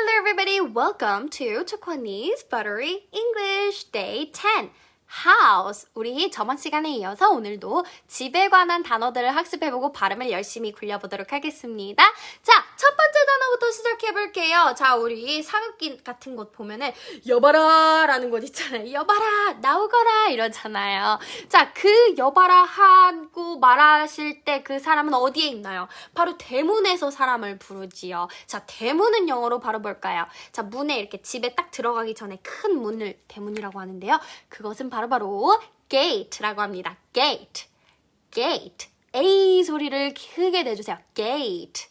Hello, everybody. Welcome to Chokwanese Buttery English Day 10. House. 우리 저번 시간에 이어서 오늘도 집에 관한 단어들을 학습해보고 발음을 열심히 굴려보도록 하겠습니다. 자, 첫 번째 단어부터 시작해볼게요. 자, 우리 사극기 같은 곳 보면은 여봐라 라는 곳 있잖아요. 여봐라, 나오거라 이러잖아요. 자, 그 여봐라 하고 말하실 때 그 사람은 어디에 있나요? 바로 대문에서 사람을 부르지요. 자, 대문은 영어로 바로 뭘까요? 자, 문에 이렇게 집에 딱 들어가기 전에 큰 문을 대문이라고 하는데요. 그것은 바로바로 gate라고 합니다. gate. gate. A 소리를 크게 내주세요. gate.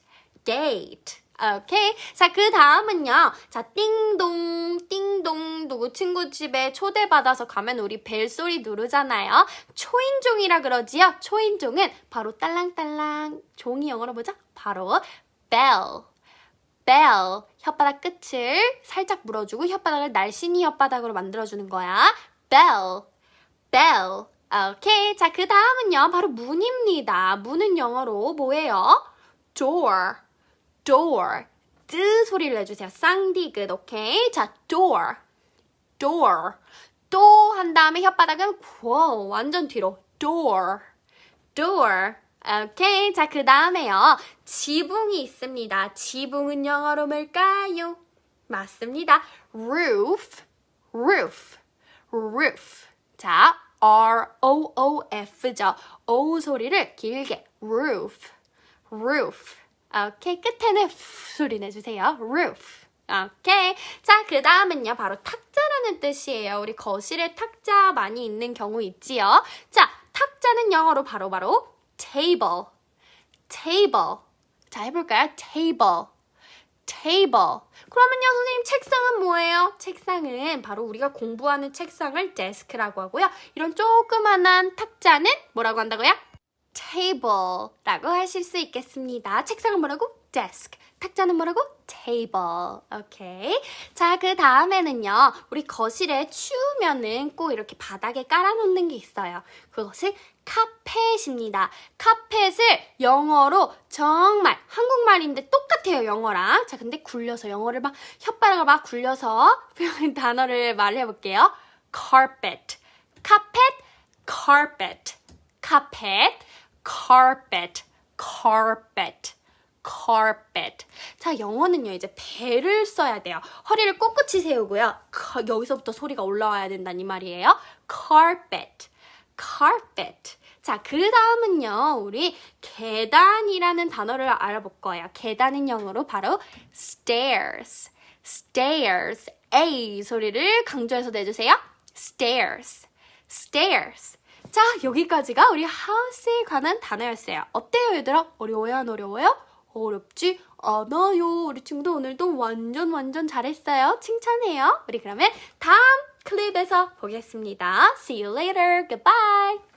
gate. 오케이. 자, 그 다음은요. 자, 띵동, 띵동, 누구 친구 집에 초대받아서 가면 우리 벨소리 누르잖아요. 초인종이라 그러지요. 초인종은 바로 딸랑딸랑. 종이 영어로 뭐죠? 바로 bell. bell. 혓바닥 끝을 살짝 물어주고 혓바닥을 날씬히 혓바닥으로 만들어주는 거야. bell. bell. 오케이. 자, 그 다음은요. 바로 문입니다. 문은 영어로 뭐예요? door. Door. 뜨 소리를 내주세요. 쌍디귿, 오케이? 자, door. door. 또 한 다음에 혓바닥은 고 완전 뒤로. door. door. 오케이. 자, 그 다음에요. 지붕이 있습니다. 지붕은 영어로 뭘까요? 맞습니다. roof. roof. roof. 자, R-O-O-F죠. O 소리를 길게. roof. roof. 오케이. 끝에는 소리 내주세요. roof. 오케이. 자, 그 다음은요. 바로 탁자라는 뜻이에요. 우리 거실에 탁자 많이 있는 경우 있지요. 자, 탁자는 영어로 바로 바로 table. table. 자, 해볼까요? table. table. 그러면요, 선생님, 책상은 뭐예요? 책상은 바로 우리가 공부하는 책상을 desk라고 하고요. 이런 조그만한 탁자는 뭐라고 한다고요? Table라고 하실 수 있겠습니다. 책상은 뭐라고? desk. 탁자는 뭐라고? table. 오케이. 자, 그 다음에는요. 우리 거실에 추우면은 꼭 이렇게 바닥에 깔아놓는 게 있어요. 그것은 카펫입니다. 카펫을 영어로 정말 한국말인데 똑같아요, 영어랑. 자, 근데 굴려서 영어를 막 혓바닥을 막 굴려서 단어를 말해볼게요. carpet. 카펫, carpet. 카펫, carpet, carpet, carpet. 자, 영어는요, 이제 배를 써야 돼요. 허리를 꼿꼿이 세우고요. 거- 여기서부터 소리가 올라와야 된다는 이 말이에요. carpet, carpet. 자, 그 다음은요, 우리 계단이라는 단어를 알아볼 거예요. 계단은 영어로 바로 stairs, stairs. A 소리를 강조해서 내주세요. stairs, stairs. 자, 여기까지가 우리 house에 관한 단어였어요. 어때요, 얘들아? 어려워요, 안 어려워요? 어렵지 않아요. 우리 친구도 오늘도 완전 완전 잘했어요. 칭찬해요. 우리 그러면 다음 클립에서 보겠습니다. See you later. Goodbye.